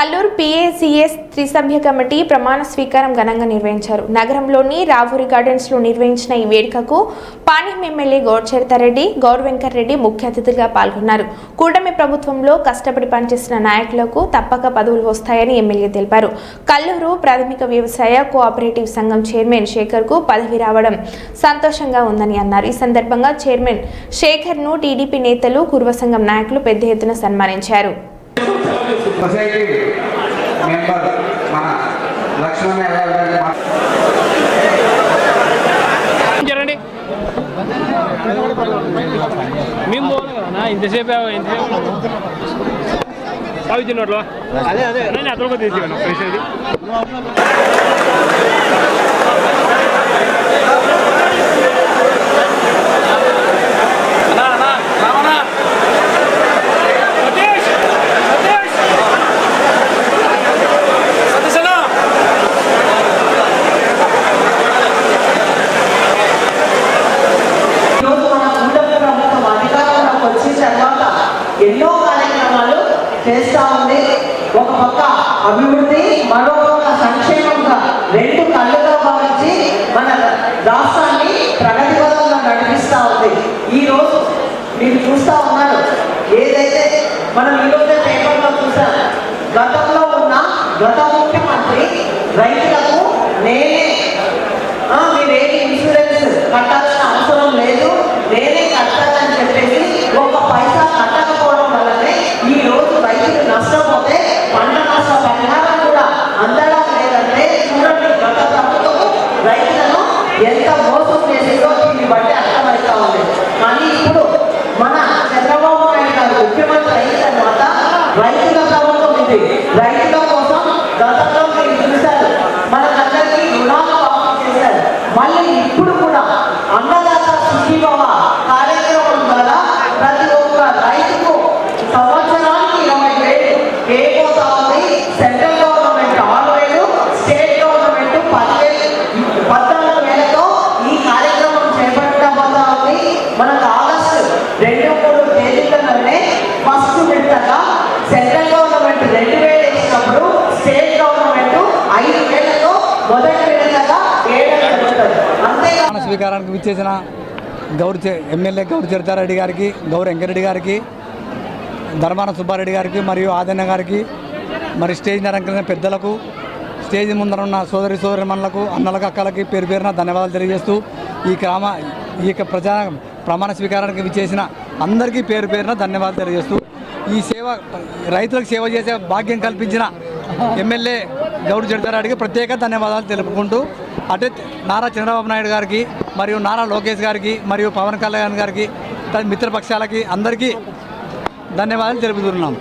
Kalluru PACS త్రిసభ్య committee ప్రమాణ స్వీకారం ఘనంగా నిర్వహించారు. నగరంలోని రావూరి గార్డెన్స్లో నిర్వహించిన ఈ వేడుకకు పాణ్యం ఎమ్మెల్యే గౌడ్చరితారెడ్డి గౌర్ వెంకటరెడ్డి ముఖ్య అతిథిగా పాల్గొన్నారు. కూటమి ప్రభుత్వంలో కష్టపడి పనిచేసిన నాయకులకు తప్పక పదవులు వస్తాయని ఎమ్మెల్యే తెలిపారు. కల్లూరు ప్రాథమిక వ్యవసాయ కోఆపరేటివ్ సంఘం చైర్మన్ శేఖర్కు పదవి రావడం సంతోషంగా ఉందని అన్నారు. ఈ సందర్భంగా చైర్మన్ శేఖర్ను టీడీపీ నేతలు కుర్వ సంఘం నాయకులు పెద్ద ఎత్తున సన్మానించారు. సొసైటీ మెంబర్ మన లక్ష్మణ్ జరండి మేము పోవాలి కదా నా ఇంతసేపు ఎంతసేపు అవి తిన్నట్లు అదే అదే. నేను అతను కార్యక్రమాలు చేస్తా ఉంది. ఒక పక్క అభివృద్ధి మరో పక్క సంక్షేమంగా రెండు కళ్ళుగా భావించి మన రాష్ట్రాన్ని ప్రగతి పదంగా నడిపిస్తా ఉంది. ఈ రోజు మీరు చూస్తా ఉన్నారు. ఏదైతే మనం ఈరోజే పేపర్లో చూసాం గతంలో ఉన్న గత ముఖ్యమంత్రి రైతులకు నేనే మీరేమి ఇన్సూరెన్స్ కట్టాల్సి ఐదు మొదటి విడతగా ప్రమాణ స్వీకారానికి విచ్చేసిన గౌరు ఎమ్మెల్యే గౌరు చరితారెడ్డి గారికి గౌరు వెంకరెడ్డి గారికి ధర్మాన సుబ్బారెడ్డి గారికి మరియు ఆదన్న గారికి మరి స్టేజ్ నరంకరిన పెద్దలకు స్టేజ్ ముందర ఉన్న సోదరి సోదరిమణులకు అన్నలకు అక్కలకి పేరు పేరున ధన్యవాదాలు తెలియజేస్తూ ఈ గ్రామ ఈ యొక్క ప్రజా ప్రమాణ స్వీకారానికి విచ్చేసిన అందరికీ పేరు పేరున ధన్యవాదాలు తెలియజేస్తూ ఈ సేవ రైతులకు సేవ చేసే భాగ్యం కల్పించిన ఎమ్మెల్యే గౌడు అడిగి ప్రత్యేక ధన్యవాదాలు తెలుపుకుంటూ అటే నారా చంద్రబాబు నాయుడు గారికి మరియు నారా లోకేష్ గారికి మరియు పవన్ కళ్యాణ్ గారికి తన మిత్రపక్షాలకి అందరికీ ధన్యవాదాలు తెలుపుతున్నాం.